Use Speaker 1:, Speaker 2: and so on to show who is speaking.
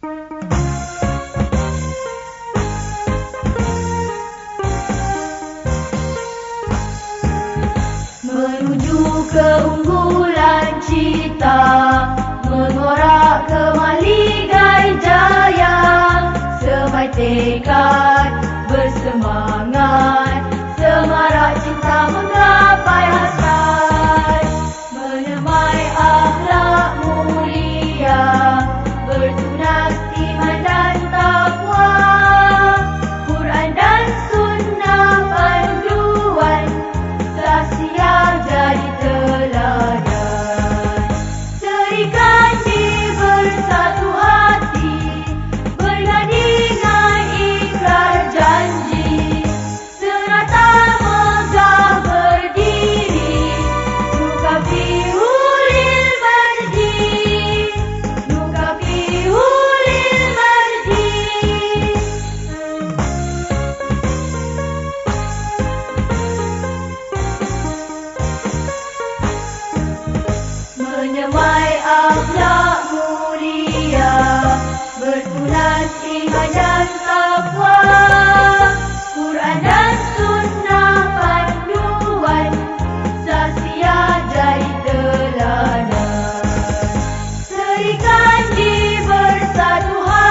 Speaker 1: Menuju keunggulan cita Mengorak kemaligai jaya. Semai tekad bersemangat Pegawai akhlak mulia Bertulas iman dan takwa. Quran dan sunnah panduan Sasya dari teladan. Serikandi bersatuan